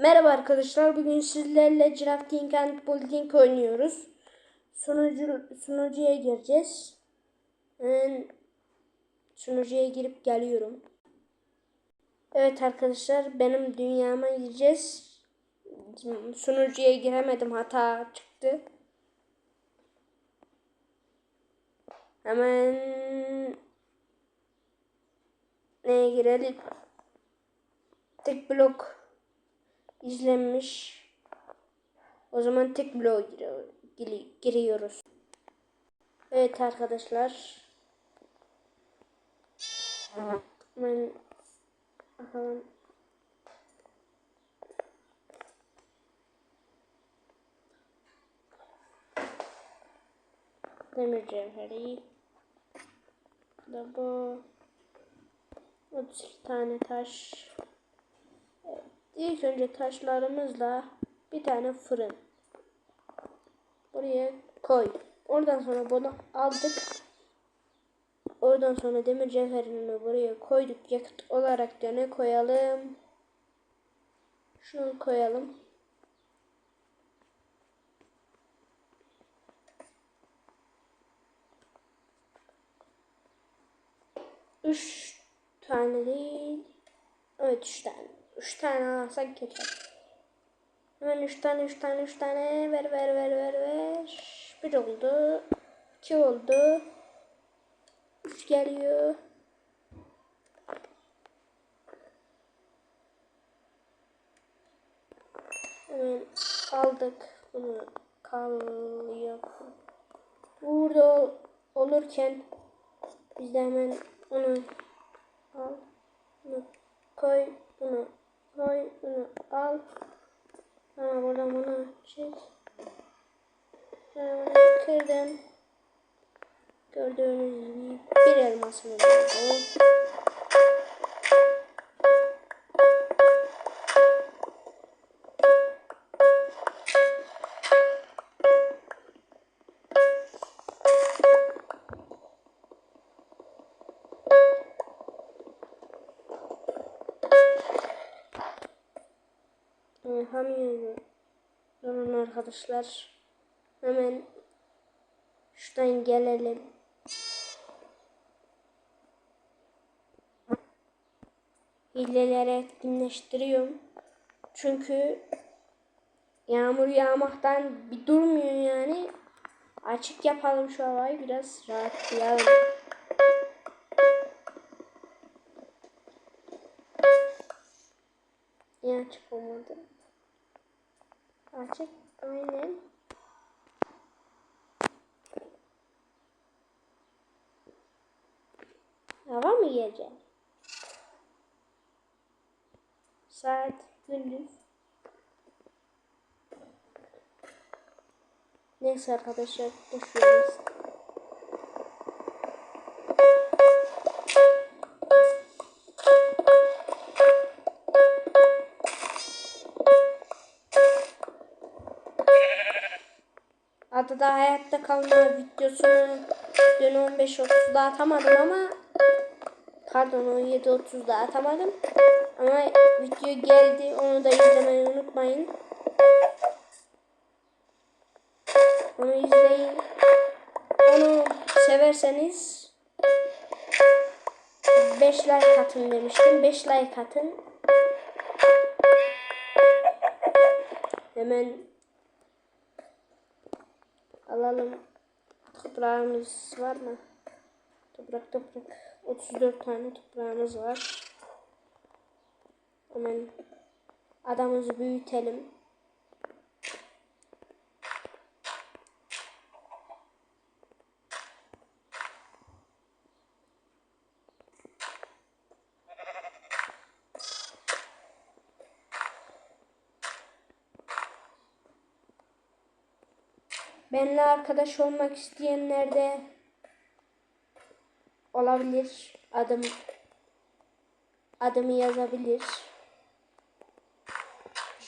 Merhaba arkadaşlar. Bugün sizlerle Drafting and Building oynuyoruz. Sunucu, sunucuya gireceğiz. Ben sunucuya girip geliyorum. Evet arkadaşlar benim dünyama gireceğiz. Sunucuya giremedim hata çıktı. Hemen neye girelim? Tek blok izlenmiş. O zaman tek bloğa giriyor- giri- giriyoruz. Evet arkadaşlar. Ben bakalım. Demir cevheri. Da bu. 30 tane taş. İlk önce taşlarımızla bir tane fırın. Buraya koy. Oradan sonra bunu aldık. Oradan sonra demir cevherini buraya koyduk. Yakıt olarak da ne koyalım? Şunu koyalım. Üç tane değil. Evet üç tane. Üç tane alsak yeter. Hemen üç tane, üç tane, üç tane. Ver, ver, ver, ver, ver. Bir oldu. iki oldu. Üç geliyor. Hemen aldık. Bunu kalıyor. Burada olurken biz de hemen onu al. Bunu koy. Bunu koy. Bunu al. Ha, buradan bunu çek. Ha, bunu kırdım. Gördüğünüz gibi bir elmasımız oldu. Yapamıyorum. Durun arkadaşlar. Hemen şuradan gelelim. Hileleri etkinleştiriyorum. Çünkü yağmur yağmaktan bir durmuyor yani. Açık yapalım şu havayı biraz rahatlayalım. Niye açık olmadı? Açık aynen. Hava mı gelecek? Saat gündüz. Neyse arkadaşlar boşuyoruz. Adada hayatta kalma videosunu dün 15.30'da atamadım ama pardon 17.30'da atamadım. Ama video geldi onu da izlemeyi unutmayın. Onu izleyin. Onu severseniz 5 like atın demiştim. 5 like atın. Hemen alalım. Toprağımız var mı? Toprak toprak. 34 tane toprağımız var. Hemen adamımızı büyütelim. Benimle arkadaş olmak isteyenler de olabilir. Adım adımı yazabilir.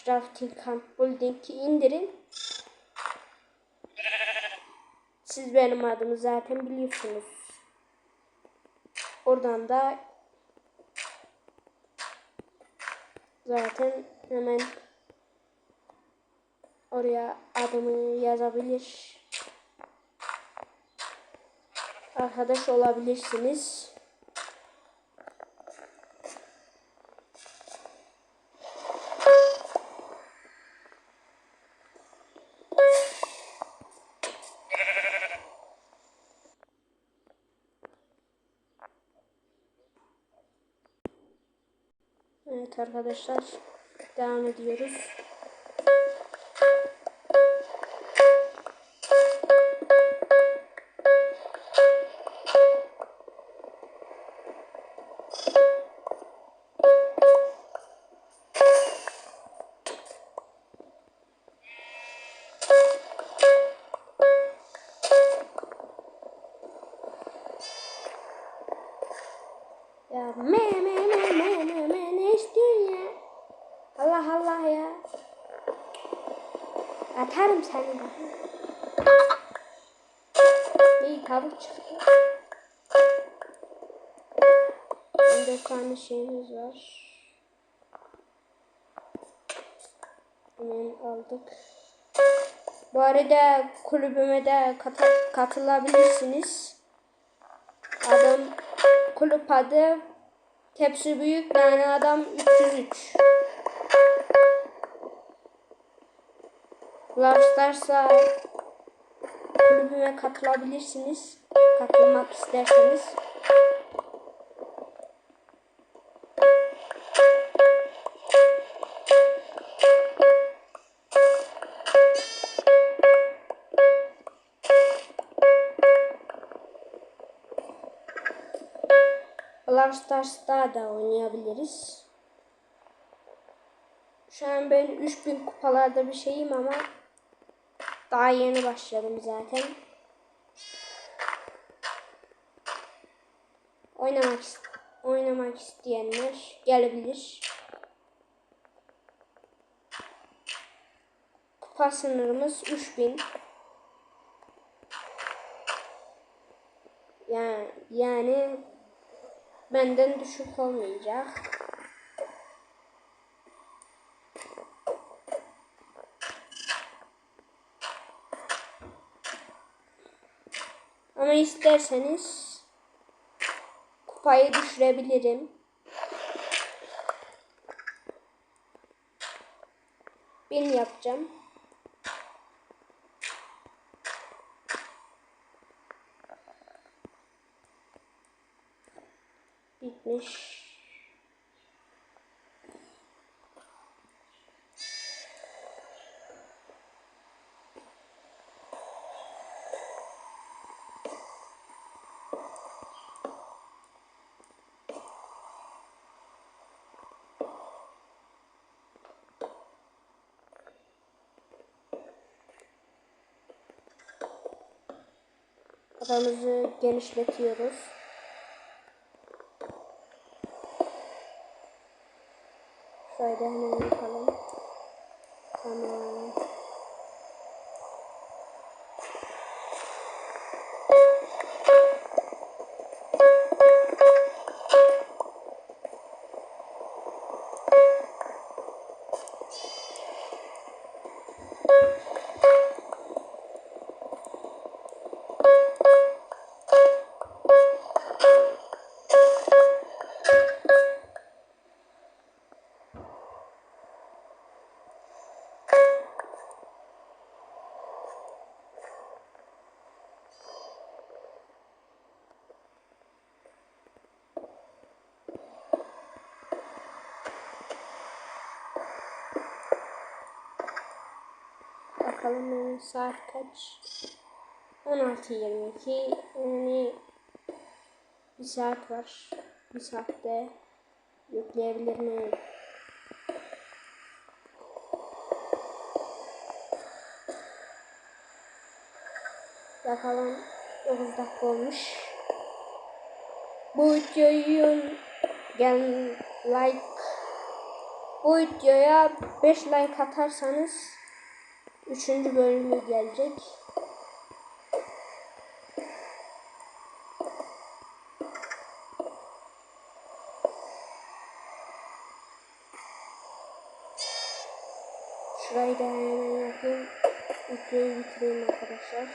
Drafting Camp Building'i indirin. Siz benim adımı zaten biliyorsunuz. Oradan da zaten hemen oraya adımı yazabilir. Arkadaş olabilirsiniz. Evet arkadaşlar devam ediyoruz. Ya me me me me me me ne istiyorsun ya? Allah Allah ya. Atarım seni de. İyi tavuk çıktı. 14 tane şeyimiz var. Hemen aldık. Bu arada kulübüme de kat- katılabilirsiniz. Kulüp adı Tepsi büyük yani adam 303. Brawl Stars'a kulübüme katılabilirsiniz. Katılmak isterseniz. Brawl Stars'ta da oynayabiliriz. Şu an ben 3000 kupalarda bir şeyim ama daha yeni başladım zaten. Oynamak oynamak isteyenler gelebilir. Kupa sınırımız 3000. Yani yani benden düşük olmayacak. Ama isterseniz kupayı düşürebilirim. Bin yapacağım. Bitmiş. Aramızı genişletiyoruz. Şöyle hemen Bakalım yani saat kaç? 16.22 yani bir saat var. Bir saatte yükleyebilir miyim? Bakalım 9 dakika olmuş. Bu videoyu gel like bu videoya 5 like atarsanız 3. bölümü gelecek. Şurayı da hemen yapayım. Videoyu bitireyim arkadaşlar.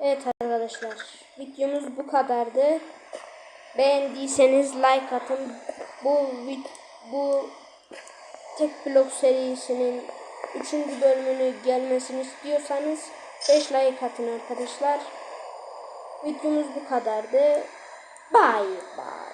Evet arkadaşlar videomuz bu kadardı. Beğendiyseniz like atın. Bu bu tek blok serisinin 3. bölümünü gelmesini istiyorsanız 5 like atın arkadaşlar. Videomuz bu kadardı. Bye bye.